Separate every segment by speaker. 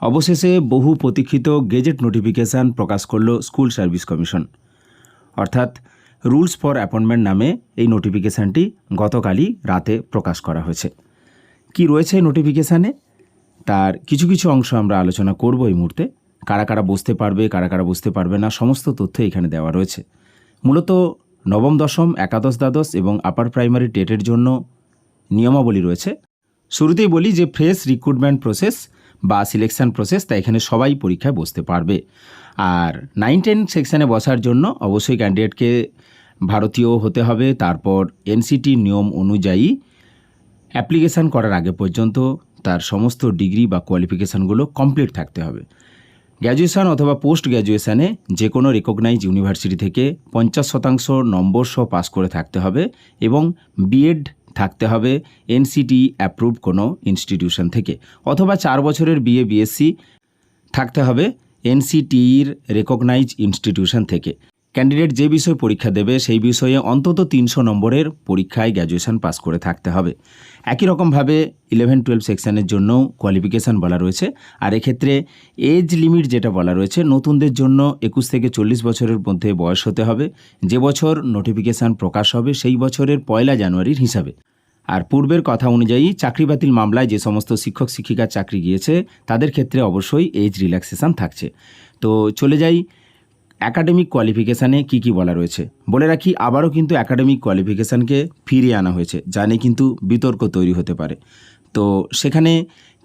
Speaker 1: অবশেষে বহু প্রতীক্ষিত গেজেট নোটিফিকেশান প্রকাশ করল স্কুল সার্ভিস কমিশন। অর্থাৎ রুলস ফর অ্যাপয়েন্টমেন্ট নামে এই নোটিফিকেশানটি গতকালই রাতে প্রকাশ করা হয়েছে। কি রয়েছে নোটিফিকেশানে? তার কিছু কিছু অংশ আমরা আলোচনা করব এই মুহূর্তে। কারা কারা বুঝতে পারবে, কারা কারা বুঝতে পারবে না, সমস্ত তথ্য এখানে দেওয়া রয়েছে। মূলত নবম, দশম, একাদশ, দ্বাদশ এবং আপার প্রাইমারি টেটের জন্য নিয়মাবলী রয়েছে। শুরুতেই বলি যে ফ্রেশ রিক্রুটমেন্ট প্রসেস বা সিলেকশান প্রসেস তা এখানে সবাই পরীক্ষায় বসতে পারবে। আর নাইন টেন সেকশানে বসার জন্য অবশ্যই ক্যান্ডিডেটকে ভারতীয় হতে হবে। তারপর এনসিটি নিয়ম অনুযায়ী অ্যাপ্লিকেশান করার আগে পর্যন্ত তার সমস্ত ডিগ্রি বা কোয়ালিফিকেশানগুলো কমপ্লিট থাকতে হবে। গ্র্যাজুয়েশান অথবা পোস্ট গ্র্যাজুয়েশানে যে কোনো রেকগনাইজ ইউনিভার্সিটি থেকে পঞ্চাশ শতাংশ নম্বর সহ পাস করে থাকতে হবে এবং বিএড থাকতে হবে এনসিটি অ্যাপ্রুভ কোনো ইনস্টিটিউশন থেকে। অথবা চার বছরের বিএ, বিএসসি থাকতে হবে এনসিটির রেকগনাইজ ইনস্টিটিউশন থেকে। ক্যান্ডিডেট যে বিষয়ে পরীক্ষা দেবে সেই বিষয়ে অন্তত তিনশো নম্বরের পরীক্ষায় গ্র্যাজুয়েশন পাস করে থাকতে হবে। একই রকমভাবে ইলেভেন টুয়েলভ সেকশানের জন্যও কোয়ালিফিকেশান বলা রয়েছে। আর এক্ষেত্রে এজ লিমিট যেটা বলা রয়েছে, নতুনদের জন্য একুশ থেকে চল্লিশ বছরের মধ্যে বয়স হতে হবে। যে বছর নোটিফিকেশান প্রকাশ হবে, সেই বছরের পয়লা জানুয়ারির হিসাবে। আর পূর্বের কথা অনুযায়ী চাকরি বাতিল মামলায় যে সমস্ত শিক্ষক, শিক্ষিকার চাকরি গিয়েছে, তাদের ক্ষেত্রে অবশ্যই এজ রিল্যাক্সেশন থাকছে। তো চলে যাই অ্যাকাডেমিক কোয়ালিফিকেশানে কি কি বলা রয়েছে? বলে রাখি, আবারও কিন্তু অ্যাকাডেমিক কোয়ালিফিকেশানকে ফিরিয়ে আনা হয়েছে, যা নিয়ে কিন্তু বিতর্ক তৈরি হতে পারে। তো সেখানে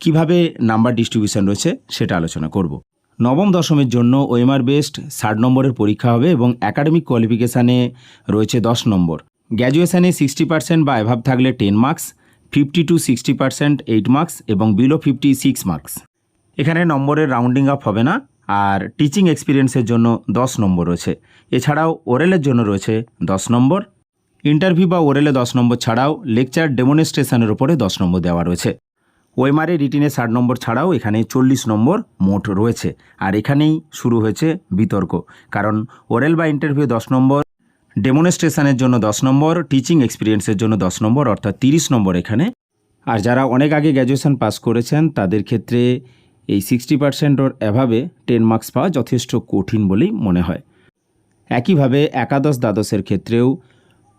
Speaker 1: কীভাবে নাম্বার ডিস্ট্রিবিউশন রয়েছে সেটা আলোচনা করব। নবম দশমের জন্য ওএমআর বেস্ট ষাট নম্বরের পরীক্ষা হবে এবং অ্যাকাডেমিক কোয়ালিফিকেশানে রয়েছে দশ নম্বর। গ্র্যাজুয়েশানে সিক্সটি পার্সেন্ট বা অ্যাভাব থাকলে ten marks fifty two sixty percent eight marks এবং বিলো ফিফটি সিক্স মার্কস এখানে নম্বরের রাউন্ডিং আপ হবে না আর টিচিং এক্সপিরিয়েন্সের জন্য দশ নম্বর রয়েছে। এছাড়াও ওরেলের জন্য রয়েছে দশ নম্বর। ইন্টারভিউ বা ওরেলে দশ নম্বর ছাড়াও লেকচার ডেমনস্ট্রেশনের উপরে দশ নম্বর দেওয়া রয়েছে। ওয়েমারে রিটিনে ষাট নম্বর ছাড়াও এখানে চল্লিশ নম্বর মোট রয়েছে। আর এখানেই শুরু হয়েছে বিতর্ক। কারণ ওরেল বা ইন্টারভিউ দশ নম্বর ডেমনস্ট্রেশনের জন্য দশ নম্বর টিচিং এক্সপিরিয়েন্সের জন্য দশ নম্বর, অর্থাৎ তিরিশ নম্বর এখানে। আর যারা অনেক আগে গ্র্যাজুয়েশন পাস করেছেন, তাদের ক্ষেত্রে এই সিক্সটি পার্সেন্ট ওর অ্যাভাবে টেন মার্কস পাওয়া যথেষ্ট কঠিন বলেই মনে হয়। একইভাবে একাদশ দ্বাদশের ক্ষেত্রেও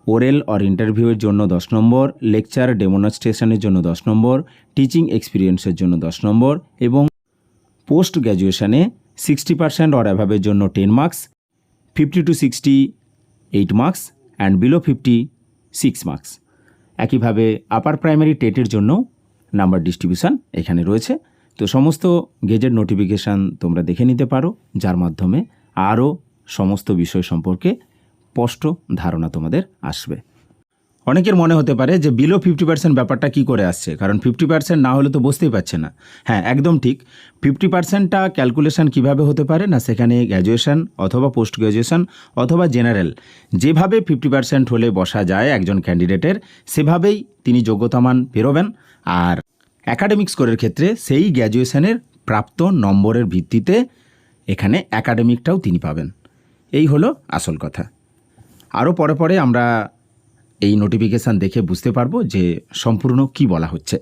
Speaker 1: ওরেল অর ইন্টারভিউয়ের জন্য দশ নম্বর লেকচার ডেমনস্ট্রেশনের জন্য দশ নম্বর টিচিং এক্সপিরিয়েন্সের জন্য দশ নম্বর এবং পোস্ট গ্র্যাজুয়েশনে সিক্সটি পার্সেন্ট অর অ্যাভাবের জন্য ten marks fifty two sixty eight marks and below fifty six marks একইভাবে আপার প্রাইমারি টেটের জন্য নাম্বার ডিস্ট্রিবিউশন এখানে রয়েছে। তো সমস্ত গেজেট নোটিফিকেশান তোমরা দেখে নিতে পারো, যার মাধ্যমে আরও সমস্ত বিষয় সম্পর্কে স্পষ্ট ধারণা তোমাদের আসবে। অনেকের মনে হতে পারে যে বিলো ফিফটি পার্সেন্ট ব্যাপারটা কী করে আসছে, কারণ ফিফটি পার্সেন্ট না হলে তো বুঝতেই পারছে না। হ্যাঁ একদম ঠিক। ফিফটি পার্সেন্টটা ক্যালকুলেশান কীভাবে হতে পারে না, সেখানে গ্র্যাজুয়েশান অথবা পোস্ট গ্র্যাজুয়েশন অথবা জেনারেল যেভাবে ফিফটি পার্সেন্ট হলে বসা যায় একজন ক্যান্ডিডেটের সেভাবেই তিনি যোগ্যতামান পেরোবেন আর অ্যাকাডেমিক স্কোরের ক্ষেত্রে সেই গ্র্যাজুয়েশনের প্রাপ্ত নম্বরের ভিত্তিতে এখানে অ্যাকাডেমিকটাও তিনি পাবেন। এই হলো আসল কথা। আরও পরে পরে আমরা এই নোটিফিকেশান দেখে বুঝতে পারব যে সম্পূর্ণ কি বলা হচ্ছে।